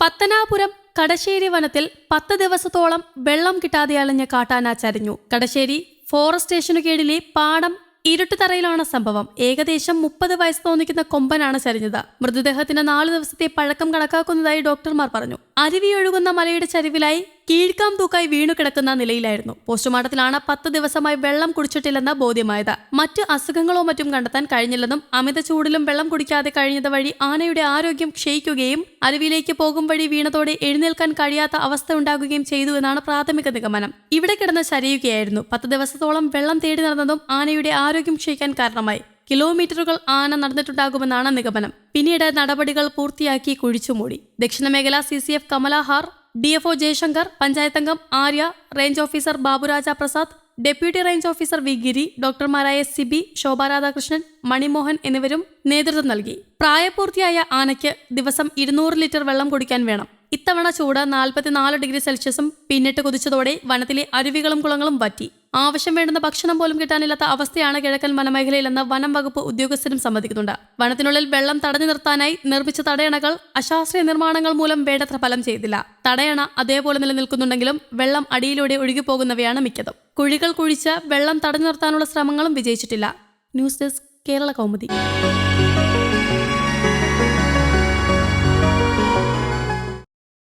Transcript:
പത്തനാപുരം കടശ്ശേരി വനത്തിൽ പത്ത് ദിവസത്തോളം വെള്ളം കിട്ടാതെ അലഞ്ഞ കാട്ടാന ചരിഞ്ഞു കടശ്ശേരി ഫോറസ്റ്റ് സ്റ്റേഷനു കീഴിലെ പാടം ഇരുട്ടുതറയിലാണ് സംഭവം. ഏകദേശം മുപ്പത് വയസ്സ് തോന്നിക്കുന്ന കൊമ്പനാണ് ചരിഞ്ഞത്. മൃതദേഹത്തിന് നാല് ദിവസത്തെ പഴക്കം കണക്കാക്കുന്നതായി ഡോക്ടർമാർ പറഞ്ഞു. അരുവി ഒഴുകുന്ന മലയുടെ ചരിവിലായി കീഴ്ക്കാം തൂക്കായി വീണു കിടക്കുന്ന നിലയിലായിരുന്നു. പോസ്റ്റ്മോർട്ടത്തിലാണ് പത്ത് ദിവസമായി വെള്ളം കുടിച്ചിട്ടില്ലെന്ന് ബോധ്യമായത്. മറ്റ് അസുഖങ്ങളോ മറ്റും കണ്ടെത്താൻ കഴിഞ്ഞില്ലെന്നും അമിത ചൂടിലും വെള്ളം കുടിക്കാതെ കഴിഞ്ഞത് വഴി ആനയുടെ ആരോഗ്യം ക്ഷയിക്കുകയും അരുവിയിലേക്ക് പോകും വഴി വീണതോടെ എഴുന്നേൽക്കാൻ കഴിയാത്ത അവസ്ഥ ഉണ്ടാകുകയും ചെയ്തു എന്നാണ് പ്രാഥമിക നിഗമനം. ഇവിടെ കിടന്ന് ശരിയുകയായിരുന്നു. പത്ത് ദിവസത്തോളം വെള്ളം തേടി നടന്നതും ആനയുടെ ആരോഗ്യം ക്ഷയിക്കാൻ കാരണമായി. കിലോമീറ്ററുകൾ ആന നടന്നിട്ടുണ്ടാകുമെന്നാണ് നിഗമനം. പിന്നീട് നടപടികൾ പൂർത്തിയാക്കി കുഴിച്ചുമൂടി. ദക്ഷിണമേഖല C C F Kamalahar D F O Jayashankar പഞ്ചായത്തംഗം Arya range officer Baburaja Prasad deputy range officer V Giri ഡോക്ടർമാരായ Sibi Shobha Radhakrishnan Manimohan എന്നിവരും നേതൃത്വം നൽകി. പ്രായപൂർത്തിയായ ആനയ്ക്ക് ദിവസം ഇരുന്നൂറ് ലിറ്റർ വെള്ളം കുടിക്കാൻ വേണം. ഇത്തവണ ചൂട് നാൽപ്പത്തിനാല് ഡിഗ്രി സെൽഷ്യസും പിന്നിട്ട് കുതിച്ചതോടെ വനത്തിലെ അരുവികളും കുളങ്ങളും വറ്റി. ആവശ്യം വേണ്ടുന്ന ഭക്ഷണം പോലും കിട്ടാനില്ലാത്ത അവസ്ഥയാണ് കിഴക്കൻ വനമേഖലയിലെന്ന് വനം വകുപ്പ് ഉദ്യോഗസ്ഥരും സമ്മതിക്കുന്നുണ്ട്. വനത്തിനുള്ളിൽ വെള്ളം തടഞ്ഞു നിർത്താനായി നിർമ്മിച്ച തടയണകൾ അശാസ്ത്രീയ നിർമ്മാണങ്ങൾ മൂലം വേണ്ടത്ര ഫലം ചെയ്തില്ല. തടയണ അതേപോലെ നിലനിൽക്കുന്നുണ്ടെങ്കിലും വെള്ളം അടിയിലൂടെ ഒഴുകിപ്പോകുന്നവയാണ് മിക്കതും. കുഴികൾ കുഴിച്ച് വെള്ളം തടഞ്ഞു നിർത്താനുള്ള ശ്രമങ്ങളും വിജയിച്ചിട്ടില്ല. News desk Kerala Kaumudi.